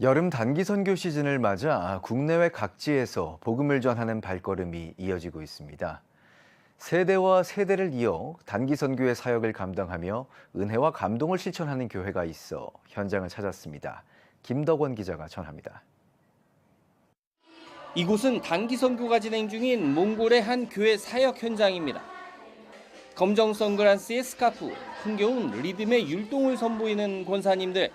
여름 단기 선교 시즌을 맞아 국내외 각지에서 복음을 전하는 발걸음이 이어지고 있습니다. 세대와 세대를 이어 단기 선교의 사역을 감당하며 은혜와 감동을 실천하는 교회가 있어 현장을 찾았습니다. 김덕원 기자가 전합니다. 이곳은 단기 선교가 진행 중인 몽골의 한 교회 사역 현장입니다. 검정 선글라스에 스카프, 흥겨운 리듬의 율동을 선보이는 권사님들.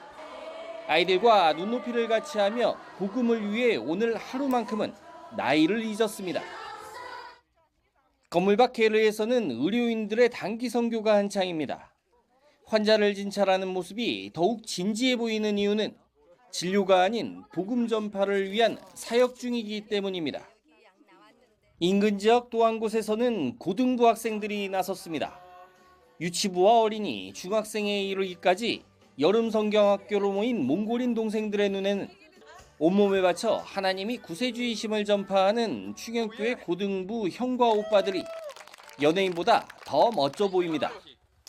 아이들과 눈높이를 같이 하며 복음을 위해 오늘 하루만큼은 나이를 잊었습니다. 건물 밖 게르에서는 의료인들의 단기 선교가 한창입니다. 환자를 진찰하는 모습이 더욱 진지해 보이는 이유는 진료가 아닌 복음 전파를 위한 사역 중이기 때문입니다. 인근 지역 또 한 곳에서는 고등부 학생들이 나섰습니다. 유치부와 어린이, 중학생에 이르기까지 여름 성경학교로 모인 몽골인 동생들의 눈에는 온몸을 바쳐 하나님이 구세주이심을 전파하는 충영교회 고등부 형과 오빠들이 연예인보다 더 멋져 보입니다.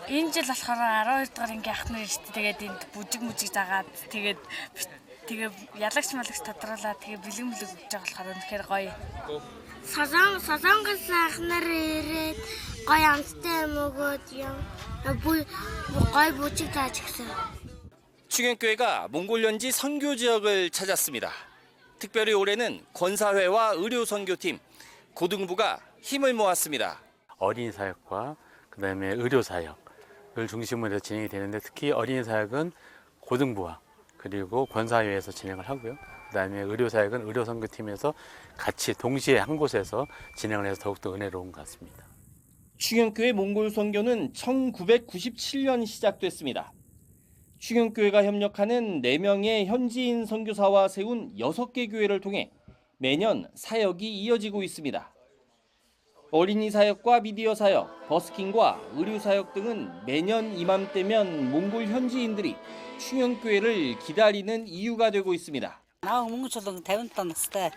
Энэ жил болохоор 12 дугаар ингээ ах нар шүү дээ. Тэгээд энд бүжиг мүжиг заагаад тэгээд тэгээ ялагч малагч тодруулаад тэгээ бэлэг мэлэг өгч байгаа болохоор үнэхээр гоё. Солон солонгос ах нар ирээд гоё амттай юм өгөөд юм. Бүү гоё бүжиг тааж гисэн. 충현교회가 몽골 현지 선교 지역을 찾았습니다. 특별히 올해는 권사회와 의료 선교팀, 고등부가 힘을 모았습니다. 어린이 사역과 그다음에 의료 사역을 중심으로 해서 진행이 되는데 특히 어린이 사역은 고등부와 그리고 권사회에서 진행을 하고요. 그다음에 의료 사역은 의료 선교팀에서 같이 동시에 한 곳에서 진행을 해서 더욱더 은혜로운 것 같습니다. 충현교회 몽골 선교는 1997년 시작됐습니다. 충현교회가 협력하는 4명의 현지인 선교사와 세운 6개 교회를 통해 매년 사역이 이어지고 있습니다. 어린이 사역과 미디어 사역, 버스킹과 의류 사역 등은 매년 이맘때면 몽골 현지인들이 충영교회를 기다리는 이유가 되고 있습니다. 나 몽골초등 대운탄 스타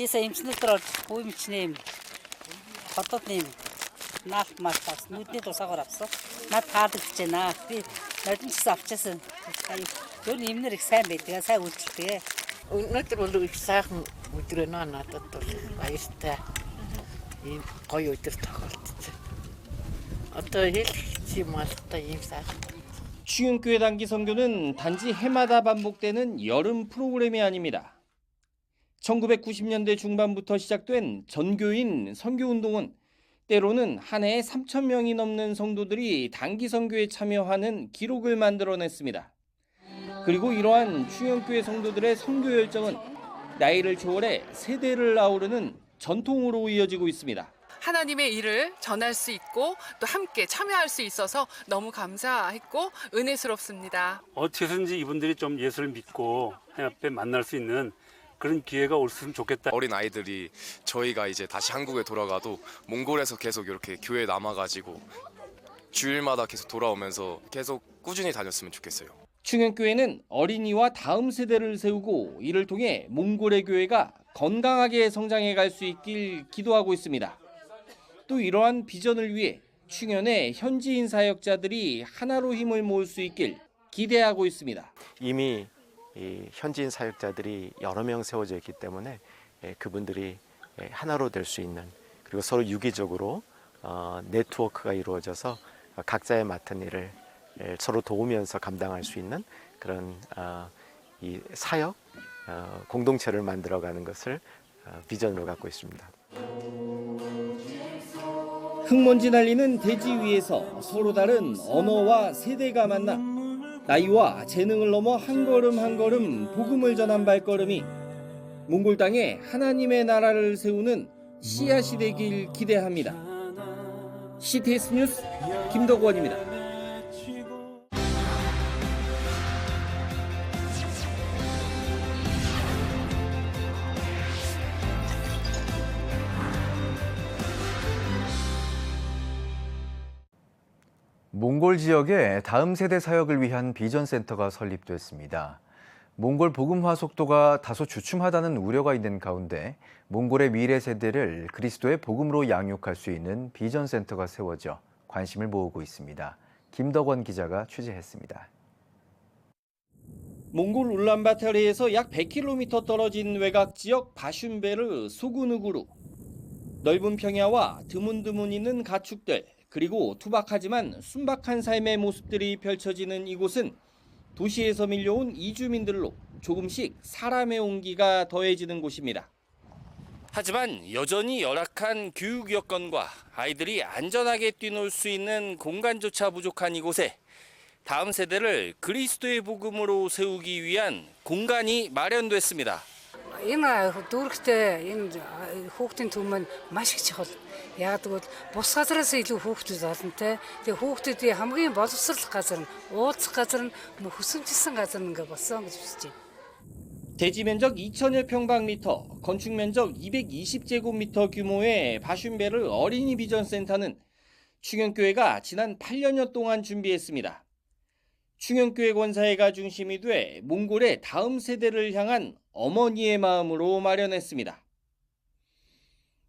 예사 임신들어 보임치님 버터님 나 마스터 누드네 도사걸 앞서 나 다득지 나 날좀 쌉쳐서 요는 임늘 익사야 매트가 사야 울칠 때 오늘 들어올 익사야 울들어 놔 놔뒀다 아이스타 Ийм гоё өдөр тохиолдсон. Одоо хэлэх юм алтай ийм сайхан. 충현교회 단기 선교는 단지 해마다 반복되는 여름 프로그램이 아닙니다. 1990년대 중반부터 시작된 전교인 선교운동은 때로는 한 해에 3천 명이 넘는 성도들이 단기 선교에 참여하는 기록을 만들어냈습니다. 그리고 이러한 충현교회 성도들의 선교 열정은 나이를 초월해 세대를 아우르는 전통으로 이어지고 있습니다. 하나님의 일을 전할 수 있고 또 함께 참여할 수 있어서 너무 감사했고 은혜스럽습니다. 어떻게든지 이분들이 좀 예수를 믿고 하나님 앞에 만날 수 있는 그런 기회가 올수록 좋겠다. 어린 아이들이 저희가 이제 다시 한국에 돌아가도 몽골에서 계속 이렇게 교회에 남아가지고 주일마다 계속 돌아오면서 계속 꾸준히 다녔으면 좋겠어요. 충현교회는 어린이와 다음 세대를 세우고 이를 통해 몽골의 교회가 건강하게 성장해 갈 수 있길 기도하고 있습니다. 또 이러한 비전을 위해 충현의 현지인 사역자들이 하나로 힘을 모을 수 있길 기대하고 있습니다. 이미 이 현지인 사역자들이 여러 명 세워져 있기 때문에 예, 그분들이 예, 하나로 될 수 있는 그리고 서로 유기적으로 어, 네트워크가 이루어져서 각자의 맡은 일을 예, 서로 도우면서 감당할 수 있는 그런 어, 이 사역 어, 공동체를 만들어가는 것을 어, 비전으로 갖고 있습니다. 흙먼지 날리는 대지 위에서 서로 다른 언어와 세대가 만나 나이와 재능을 넘어 한 걸음 한 걸음 복음을 전한 발걸음이 몽골 땅에 하나님의 나라를 세우는 씨앗이 되길 기대합니다. CTS 뉴스 김덕원입니다. 몽골 지역에 다음 세대 사역을 위한 비전 센터가 설립됐습니다. 몽골 복음화 속도가 다소 주춤하다는 우려가 있는 가운데 몽골의 미래 세대를 그리스도의 복음으로 양육할 수 있는 비전 센터가 세워져 관심을 모으고 있습니다. 김덕원 기자가 취재했습니다. 몽골 울란바타르에서 약 100km 떨어진 외곽 지역 바슌베르 소구누구루. 넓은 평야와 드문드문 있는 가축들, 그리고 투박하지만 순박한 삶의 모습들이 펼쳐지는 이곳은 도시에서 밀려온 이주민들로 조금씩 사람의 온기가 더해지는 곳입니다. 하지만 여전히 열악한 교육 여건과 아이들이 안전하게 뛰놀 수 있는 공간조차 부족한 이곳에 다음 세대를 그리스도의 복음으로 세우기 위한 공간이 마련됐습니다. Энэ дүүрэгтэй энэ хүүхдийн түмэн маш их чухал. Яг тэгвэл бус газараас илүү хүүхдүүд олон те. Тэгээ хүүхдүүдийн хамгийн боловсрал газар нь уулзах газар нь хүсэмжсэн газар нь ингээ болсон гэж үзэж байна. 대지 면적 2천여 평방미터, 건축 면적 220제곱미터 규모의 바슌베르 어린이 비전 센터는 충영교회가 지난 8년여 동안 준비했습니다. 충영교회 권사회가 중심이 돼 몽골의 다음 세대를 향한 어머니의 마음으로 마련했습니다.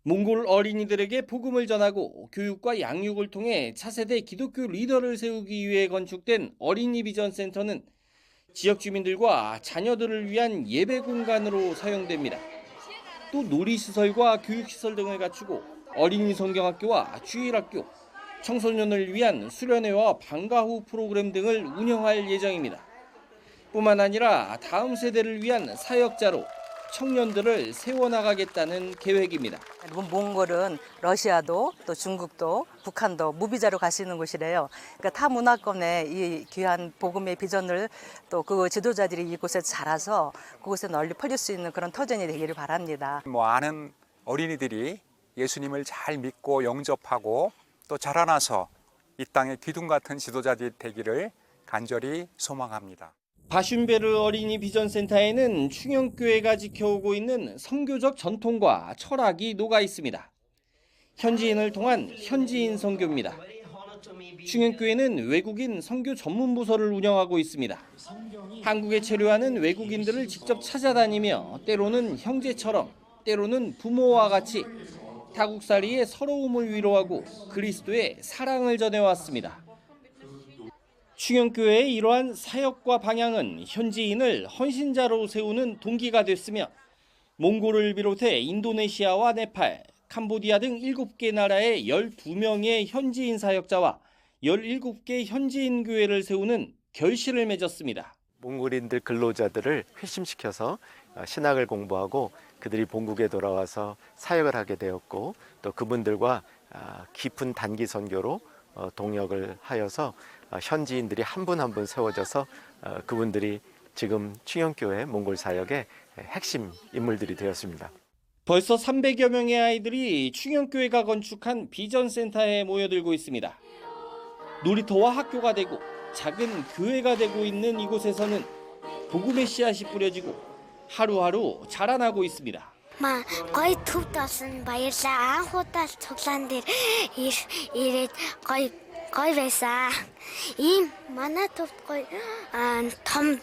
몽골 어린이들에게 복음을 전하고 교육과 양육을 통해 차세대 기독교 리더를 세우기 위해 건축된 어린이 비전 센터는 지역 주민들과 자녀들을 위한 예배 공간으로 사용됩니다. 또 놀이시설과 교육시설 등을 갖추고 어린이 성경학교와 주일학교, 청소년을 위한 수련회와 방과 후 프로그램 등을 운영할 예정입니다. 뿐만 아니라 다음 세대를 위한 사역자로 청년들을 세워나가겠다는 계획입니다. 몽골은 러시아도 또 중국도 북한도 무비자로 있는 곳이래요. 그러니까 타 문화권의 이 귀한 복음의 비전을 또 그 지도자들이 이곳에 자라서 그곳에 널리 퍼질 수 있는 그런 터전이 되기를 바랍니다. 뭐 아는 어린이들이 예수님을 잘 믿고 영접하고 또 자라나서 이 땅의 기둥 같은 지도자들이 되기를 간절히 소망합니다. 바슌베르 어린이 비전센터에는 충영교회가 지켜오고 있는 선교적 전통과 철학이 녹아 있습니다. 현지인을 통한 현지인 선교입니다. 충영교회는 외국인 선교 전문 부서를 운영하고 있습니다. 한국에 체류하는 외국인들을 직접 찾아다니며 때로는 형제처럼 때로는 부모와 같이 타국살이의 서러움을 위로하고 그리스도의 사랑을 전해왔습니다. 충영교회의 이러한 사역과 방향은 현지인을 헌신자로 세우는 동기가 됐으며 몽골을 비롯해 인도네시아와 네팔, 캄보디아 등 7개 나라의 12명의 현지인 사역자와 17개 현지인 교회를 세우는 결실을 맺었습니다. 몽골인들 근로자들을 회심시켜서 어, 신학을 공부하고 그들이 본국에 돌아와서 사역을 하게 되었고 또 그분들과 아, 깊은 단기 선교로 어, 동역을 하여서 어, 현지인들이 한 분 한분 세워져서 어, 그분들이 지금 충영교회 몽골 사역의 핵심 인물들이 되었습니다. 벌써 300여 명의 아이들이 충영교회가 건축한 비전 센터에 모여들고 있습니다. 놀이터와 학교가 되고 작은 교회가 되고 있는 이곳에서는 복음의 씨앗이 뿌려지고 하루하루 자라나고 있습니다. Ма гоё төв болсон баярлаа. Анх удаа л цуглаан дээр ир- ирээд гоё гоё байсан. Ийм манай төвд гоё аа, том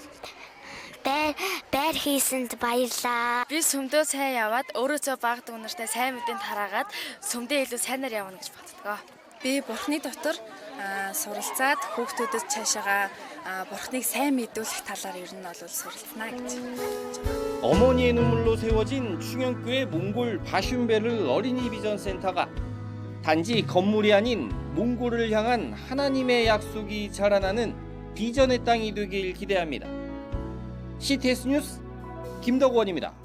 байр байр хийсэнд баярлаа. Би сүмдөө сайн яваад өөрөөсөө баг дүүнэртэй сайн мэдээнд хараагаад сүмдээ илүү сайнаар явна гэж боддгоо. Би бурхны дотор аа, суралцаад хүүхдүүдэд цаашаага аа, бурхныг сайн мэдүүлэх талаар ер нь бол суралцнаа гэж. 어머니의 눈물로 세워진 충영교회 몽골 바슌베르 어린이 비전 센터가 단지 건물이 아닌 몽골을 향한 하나님의 약속이 자라나는 비전의 땅이 되길 기대합니다. CTS 뉴스 김덕원입니다.